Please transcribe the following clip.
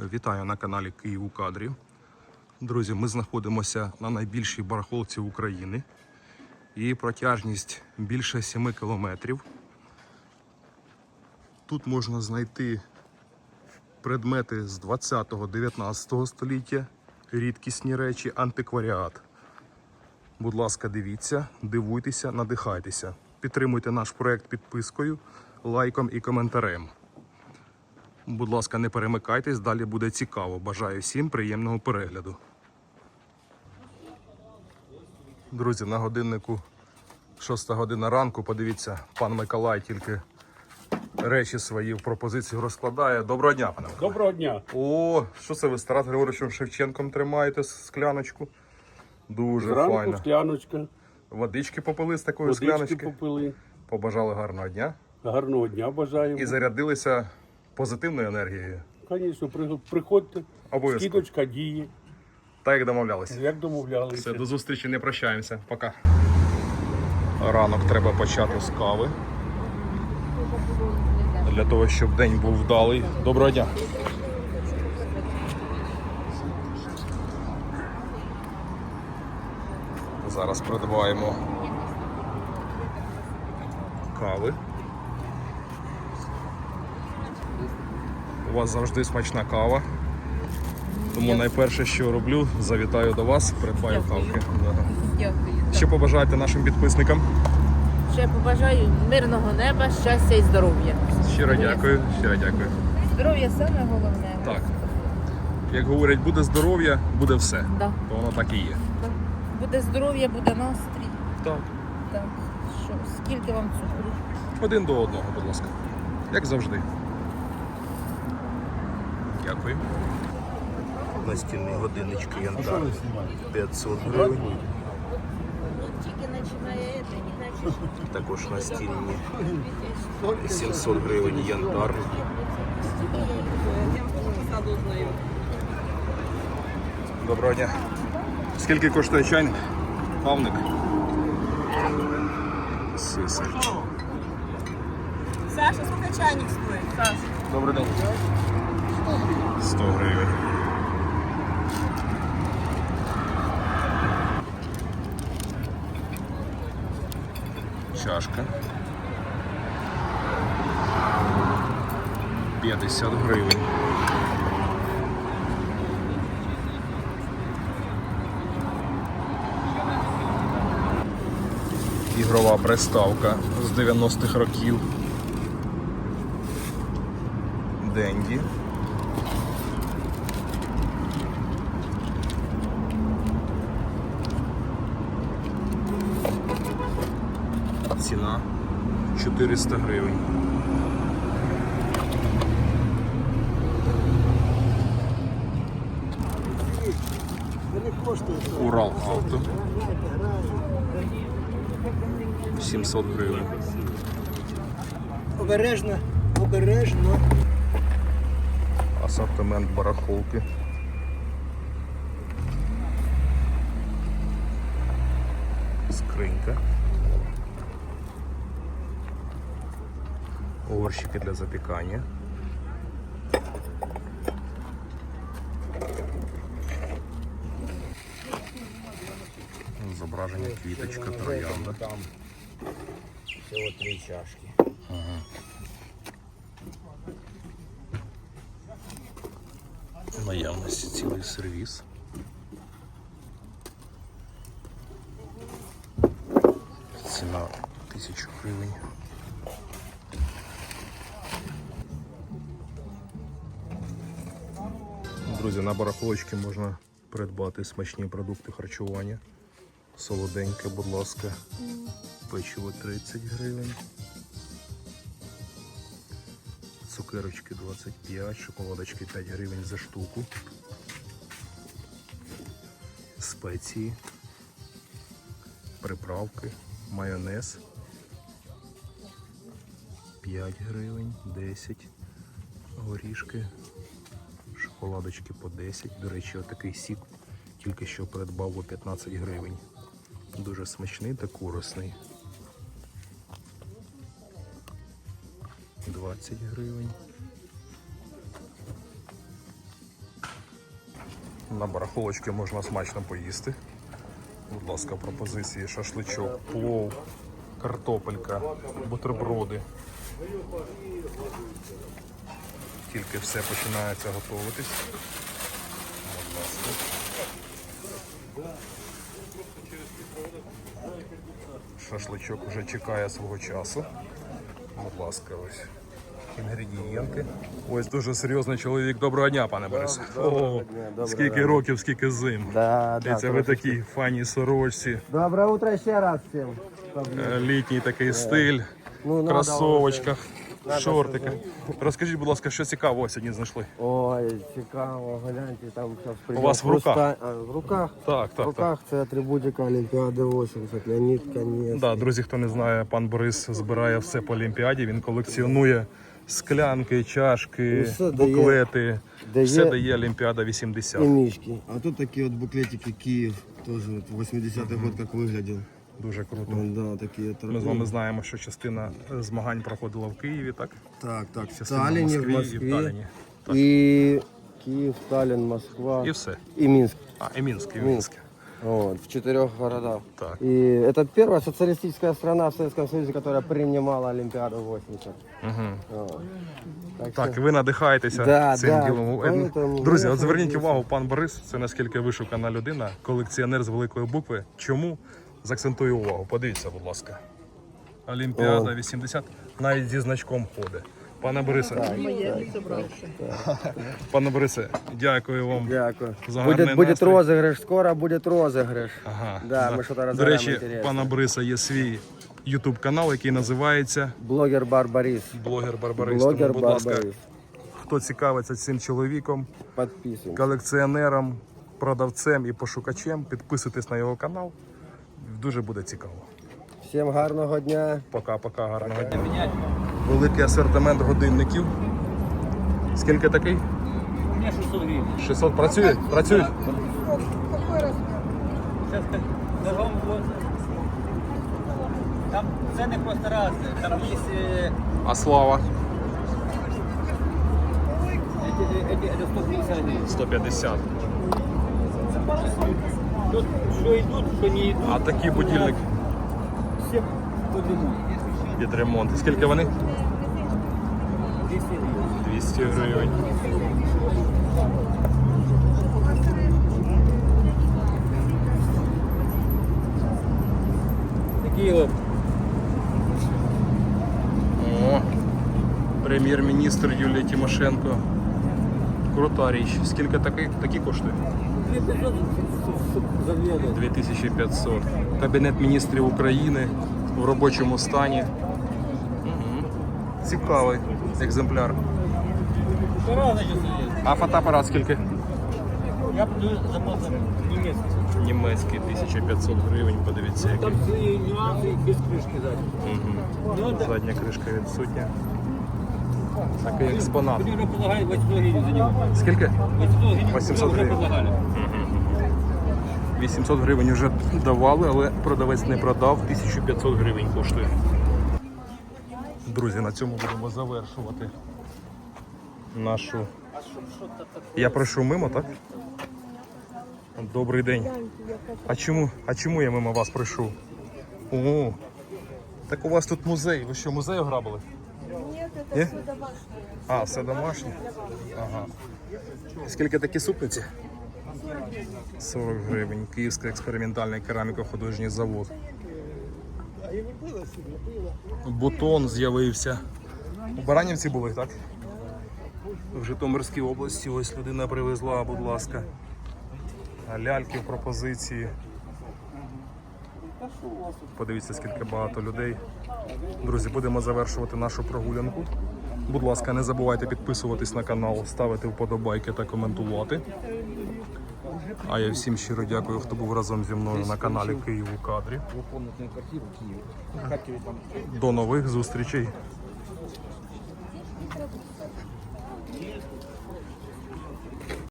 Вітаю на каналі Київ у кадрі. Друзі, ми знаходимося на найбільшій барахолці України. Її протяжність більше 7 кілометрів. Тут можна знайти предмети з 20-19 століття, рідкісні речі, антикваріат. Будь ласка, дивіться, дивуйтеся, надихайтеся. Підтримуйте наш проект підпискою, лайком і коментарем. Будь ласка, не перемикайтесь, далі буде цікаво. Бажаю всім приємного перегляду. Друзі, на годиннику 6 година ранку. Подивіться, пан Миколай тільки речі свої в пропозицію розкладає. Доброго дня, пане Миколай. Доброго дня. О, що це ви з Тарас Григоровичем Шевченком тримаєте скляночку? Дуже Зранку файно. скляночка, Водички попили з такої водички скляночки. попили. Побажали гарного дня Гарного дня бажаємо. і зарядилися позитивною енергією. Звісно, приходьте. Обов'язково. Скидочка діє, Так як домовлялися. як домовлялися. Все, до зустрічі, не прощаємося. Пока. Ранок треба почати з кави. Для того, щоб день був вдалий. Доброго дня. Зараз придбаємо кави. У вас завжди смачна кава. Тому найперше, що роблю, завітаю до вас, придбаю Дякую. кавки. Дякую. Що побажаєте нашим підписникам? Ще побажаю мирного неба, щастя і здоров'я. Щиро дякую, щиро дякую. Здоров'я саме головне. Так. Як говорять, буде здоров'я, буде все. Да, То воно так і є. да. Буде здоров'я, буде настрій. Так. Так. Що, скільки вам цукру? Один до одного, будь ласка. Як завжди. Дякую. Настільні годиннички янтар 500 гривень. Також настільні 700 гривень янтар. Доброго дня. Скільки коштує чайник? Павник. Сисар. Саша, сколько чайник стоит? Саша. Добрий день. 100 гривень. Чашка. 50 гривень. Ігрова приставка з 90-х років. Денді. Ціна 400 гривень. Урал авто. 700 гривень. Обережно, обережно. Асортимент барахолки. Скринька. Горщики для запікання. Зображення квіточка, троянда. Там всього три чашки. В наявності цілий сервіс. Друзі, на барахолочці можна придбати смачні продукти харчування. Солоденьке, будь ласка, печиво 30 гривень. Цукерочки 25, шоколадочки 5 гривень за штуку. Спеції, приправки, майонез. 5 гривень, 10 горішки, шоколадочки по 10. До речі, отакий сік тільки що придбав по 15 гривень. Дуже смачний та корисний. 20 гривень. На барахолочці можна смачно поїсти. Будь ласка, пропозиції шашличок, плов, картопелька, бутерброди. Тільки все починається готуватись. Будь ласка. Шашличок вже чекає свого часу. Будь ласка, ось інгредієнти. Ось дуже серйозний чоловік. Доброго дня, пане Борисе. О, скільки років, скільки зим. Да, да, Дивіться, ви такі фані сорочці, Доброе утро ще раз всім. е, літній такий стиль, Ну, в кросовочках, в. Розкажіть, будь ласка, що цікавого сьогодні знайшли? Ой, цікаво, гляньте, там зараз У вас в руках? в руках? Так, В так, так. руках це атрибутика Олімпіади 80, Леонід Канєс. Да, друзі, хто не знає, пан Борис збирає все по Олімпіаді. Він колекціонує склянки, чашки, дає- буклети. дає- Все дає Олімпіада 80. І мішки. А тут такі от буклетики Київ, теж 80-й год як виглядів. Дуже круто. Вон, да, такі от. Ми з вами знаємо, що частина е, змагань проходила в Києві, так? Так, так, в Частина Таллині, в і в Москві. Талліні. Так. І Київ, Сталін, Москва. І все. І Мінськ. А, і Мінськ, і Мінськ. Мінськ. Вот, в четырех городах. Так. И это первая социалистическая страна в Советском Союзе, которая принимала Олимпиаду 80. Вот. Так, Так, що- ви надихаєтеся Да, цим да, ділом. Е, поэтому Друзі, я от зверніть надіюся. увагу, пан Борис, це наскільки вишукана людина, колекціонер з великої букви. Чому? Закцентую увагу. Подивіться, будь ласка. Олімпіада 80 навіть зі значком ходить. Пане Борисе, пане Борисе, дякую вам. Дякую. За гарний Будет, будет настрій. розыгрыш, скоро будет розыгрыш. Ага. Да, ми щось До розіграємо речі, інтересне. пана Бориса є свій YouTube канал, який називається Блогер Барбарис. Блогер Барбарис. Блогер Тому, будь ласка, Барбарис. хто цікавиться цим чоловіком, Подписываемся. колекціонером, продавцем і пошукачем, підписуйтесь на його канал. Дуже буде цікаво. Всім гарного дня. Пока-пока, гарного дня. Великий асортимент годинників. Скільки такий? У меня 600 гривен. 600 працюють? Працюють? Сейчас дорогом вот. Там цены просто разные. Там есть э, А слава? эти, эти, это 150 гривен. 150. Тут что идут, что не идут. А такий будильник Все под ремонт. під ремонт. Скільки вони? 200 гривень. Такие вот. О, прем'єр-міністр Юлія Тимошенко. Крута річ. Скільки такий, такі коштує? 2500 за две 2500. Кабінет міністрів України в робочому стані. Мгм. Цікавий екземпляр. Разные часы есть. А фотоапарат скільки? Я буду заплатить немецкий. Німецький 1500 гривень, подивіться який. Там свои нюансы без крышки сзади. Мгм. Ну, это Задня кришка відсутня. Такий експонат. мне уже предлагают 800 гривен за него. Скільки? 800 гривен 800 уже гривен. предлагали. 800 гривень вже давали, але продавець не продав. 1500 гривень коштує. Друзі, на цьому будемо завершувати нашу. Я пройшов мимо, так? Добрий день. А чому, а чому я мимо вас пройшов? О, так у вас тут музей. Ви що, музей ограбили? Ні, це все домашнє. А, все домашнє? Ага. Скільки такі супниці? 40 гривень. Київський експериментальний кераміко-художній завод. Бутон з'явився. У Баранівці були, так? В Житомирській області ось людина привезла, будь ласка. Ляльки в пропозиції. Подивіться, скільки багато людей. Друзі, будемо завершувати нашу прогулянку. Будь ласка, не забувайте підписуватись на канал, ставити вподобайки та коментувати. А я всім щиро дякую, хто був разом зі мною на каналі Київ у кадрі. До нових зустрічей.